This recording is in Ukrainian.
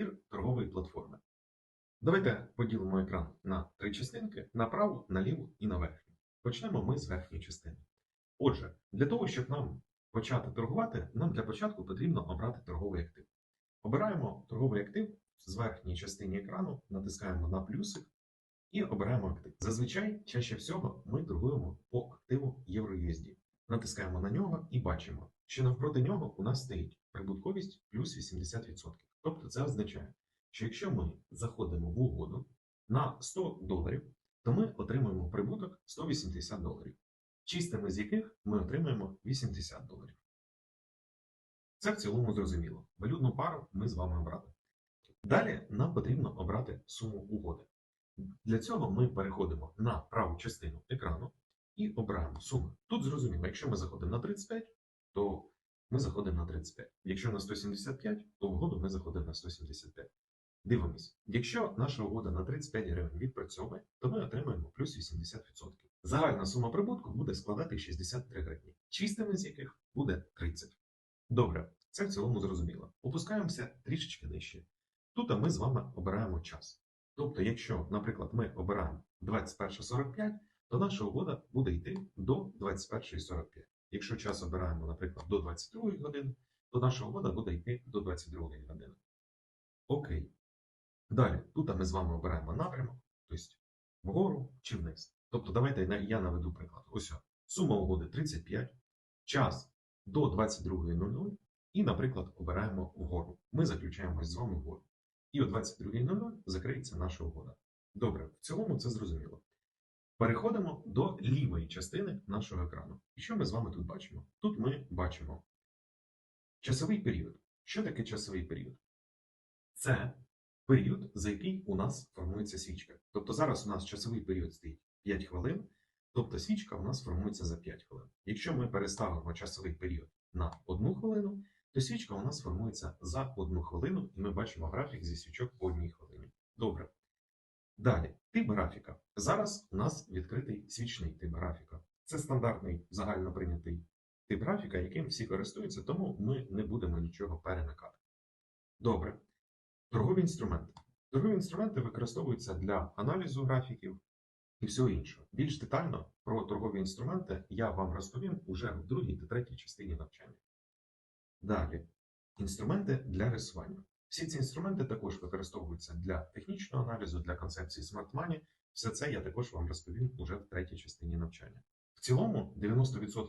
збір торгової платформи. Давайте поділимо екран на три частинки: на праву, на ліву і на верхню. Почнемо ми з верхньої частини. Отже, для того, щоб нам почати торгувати, нам для початку потрібно обрати торговий актив. Обираємо торговий актив з верхньої частини екрану, натискаємо на плюсик і обираємо актив. Зазвичай, чаще всього, ми торгуємо по активу EURUSD. Натискаємо на нього бачимо, що навпроти нього у нас стоїть прибутковість плюс 80%. Тобто це означає, що якщо ми заходимо в угоду на 100 доларів, то ми отримуємо прибуток 180 доларів, чистими з яких ми отримуємо 80 доларів. Це в цілому зрозуміло. Валютну пару ми з вами обрали. Далі нам потрібно обрати суму угоди. Для цього ми переходимо на праву частину екрану і обираємо суму. Тут зрозуміло, якщо ми заходимо на 35, то ми заходимо на 35. Якщо на 175, то угоду ми заходимо на 175. Дивимось, якщо наша угода на 35 гривень відпрацьовує, то ми отримаємо плюс 80%. Загальна сума прибутку буде складати 63 гривні, чистими з яких буде 30. Добре, це в цілому зрозуміло. Опускаємося трішечки нижче. Тут ми з вами обираємо час. Тобто, якщо, наприклад, ми обираємо 21.45, то наша угода буде йти до 21.45. Якщо час обираємо, наприклад, до 22 години, то наша угода буде йти до 22 години. Окей. Далі, тут ми з вами обираємо напрямок, тобто вгору чи вниз. Тобто, давайте я наведу приклад. Ось сума угоди 35, час до 22.00 і, наприклад, обираємо вгору. Ми заключаємось з вами вгору. І о 22.00 закриється наша угода. Добре, в цілому це зрозуміло. Переходимо до лівої частини нашого екрану. І що ми з вами тут бачимо? Тут ми бачимо часовий період. Що таке часовий період? Це період, за який у нас формується свічка. Тобто зараз у нас часовий період стоїть 5 хвилин, тобто свічка у нас формується за 5 хвилин. Якщо ми переставимо часовий період на 1 хвилину, то свічка у нас формується за 1 хвилину, і ми бачимо графік зі свічок по 1 хвилині. Добре. Далі, тип графіка. Зараз у нас відкритий свічний тип графіка. Це стандартний загально прийнятий тип графіка, яким всі користуються, тому ми не будемо нічого перемикати. Добре. Торгові інструменти. Торгові інструменти використовуються для аналізу графіків і всього іншого. Більш детально про торгові інструменти я вам розповім уже в другій та третій частині навчання. Далі, інструменти для рисування. Всі ці інструменти також використовуються для технічного аналізу, для концепції Smart Money. Все це я також вам розповім уже в третій частині навчання. В цілому 90%